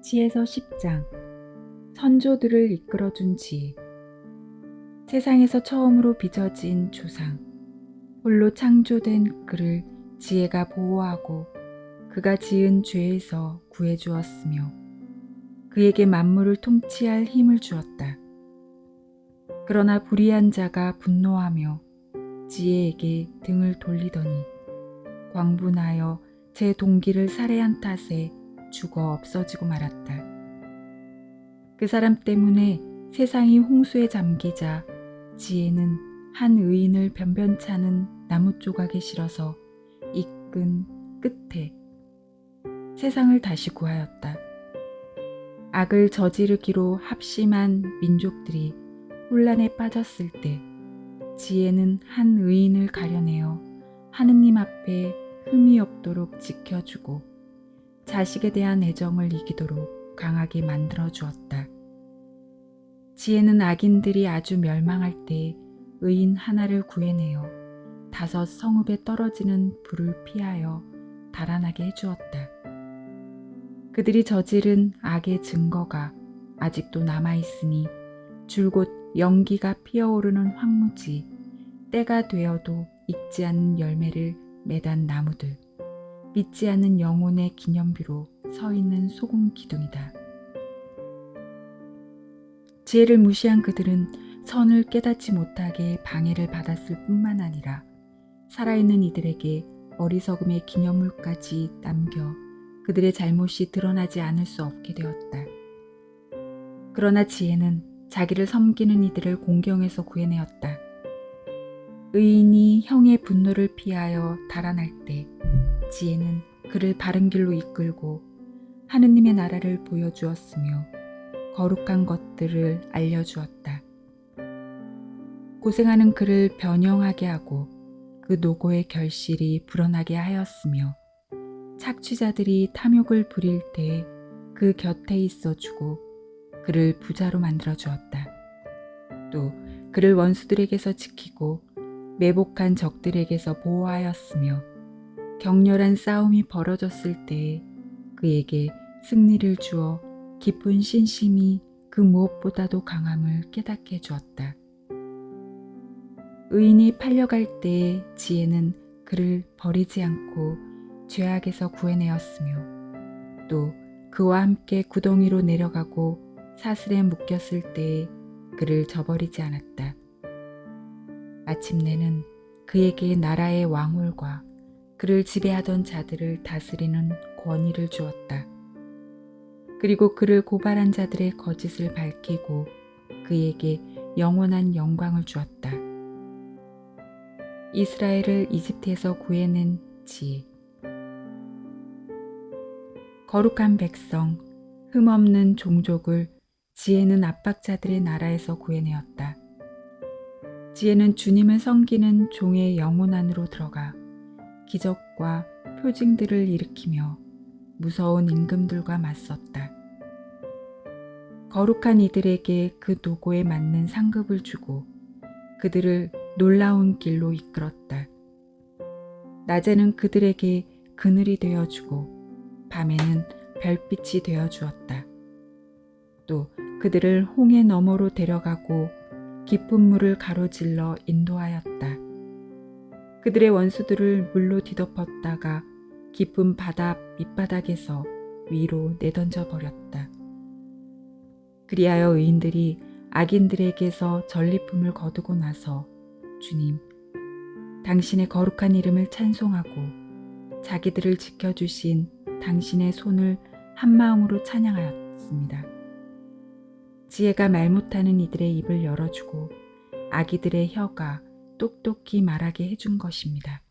지혜서 10장. 선조들을 이끌어준 지혜 세상에서 처음으로 빚어진 조상. 홀로 창조된 그를 지혜가 보호하고 그가 지은 죄에서 구해주었으며 그에게 만물을 통치할 힘을 주었다. 그러나 불의한 자가 분노하며 지혜에게 등을 돌리더니 광분하여 제 동기를 살해한 탓에 죽어 없어지고 말았다. 그 사람 때문에 세상이 홍수에 잠기자 지혜는 한 의인을 변변찮은 나무 조각에 실어서 이끈 끝에 세상을 다시 구하였다. 악을 저지르기로 합심한 민족들이 혼란에 빠졌을 때 지혜는 한 의인을 가려내어 하느님 앞에 흠이 없도록 지켜주고 자식에 대한 애정을 이기도록 강하게 만들어 주었다. 지혜는 악인들이 아주 멸망할 때 의인 하나를 구해내어 다섯 성읍에 떨어지는 불을 피하여 달아나게 해주었다. 그들이 저지른 악의 증거가 아직도 남아있으니 줄곧 연기가 피어오르는 황무지, 때가 되어도 익지 않는 열매를 매단 나무들, 믿지 않는 영혼의 기념비로 서 있는 소금 기둥이다. 지혜를 무시한 그들은 선을 깨닫지 못하게 방해를 받았을 뿐만 아니라 살아있는 이들에게 어리석음의 기념물까지 남겨 그들의 잘못이 드러나지 않을 수 없게 되었다. 그러나 지혜는 자기를 섬기는 이들을 공경에서 구해내었다. 의인이 형의 분노를 피하여 달아날 때 지혜는 그를 바른 길로 이끌고 하느님의 나라를 보여주었으며 거룩한 것들을 알려주었다. 고생하는 그를 변형하게 하고 그 노고의 결실이 불어나게 하였으며 착취자들이 탐욕을 부릴 때 그 곁에 있어 주고 그를 부자로 만들어 주었다. 또 그를 원수들에게서 지키고 매복한 적들에게서 보호하였으며 격렬한 싸움이 벌어졌을 때에 그에게 승리를 주어 깊은 신심이 그 무엇보다도 강함을 깨닫게 해 주었다. 의인이 팔려갈 때에 지혜는 그를 버리지 않고 죄악에서 구해내었으며 또 그와 함께 구덩이로 내려가고 사슬에 묶였을 때에 그를 저버리지 않았다. 마침내는 그에게 나라의 왕홀과 그를 지배하던 자들을 다스리는 권위를 주었다. 그리고 그를 고발한 자들의 거짓을 밝히고 그에게 영원한 영광을 주었다. 이스라엘을 이집트에서 구해낸 지혜. 거룩한 백성, 흠없는 종족을 지혜는 압박자들의 나라에서 구해내었다. 지혜는 주님을 섬기는 종의 영혼 안으로 들어가 기적과 표징들을 일으키며 무서운 임금들과 맞섰다. 거룩한 이들에게 그 노고에 맞는 상급을 주고 그들을 놀라운 길로 이끌었다. 낮에는 그들에게 그늘이 되어주고 밤에는 별빛이 되어주었다. 또 그들을 홍해 너머로 데려가고 깊은 물을 가로질러 인도하였다. 그들의 원수들을 물로 뒤덮었다가 깊은 바다 밑바닥에서 위로 내던져 버렸다. 그리하여 의인들이 악인들에게서 전리품을 거두고 나서 주님, 당신의 거룩한 이름을 찬송하고 자기들을 지켜주신 당신의 손을 한마음으로 찬양하였습니다. 지혜가 말 못하는 이들의 입을 열어주고 아기들의 혀가 똑똑히 말하게 해준 것입니다.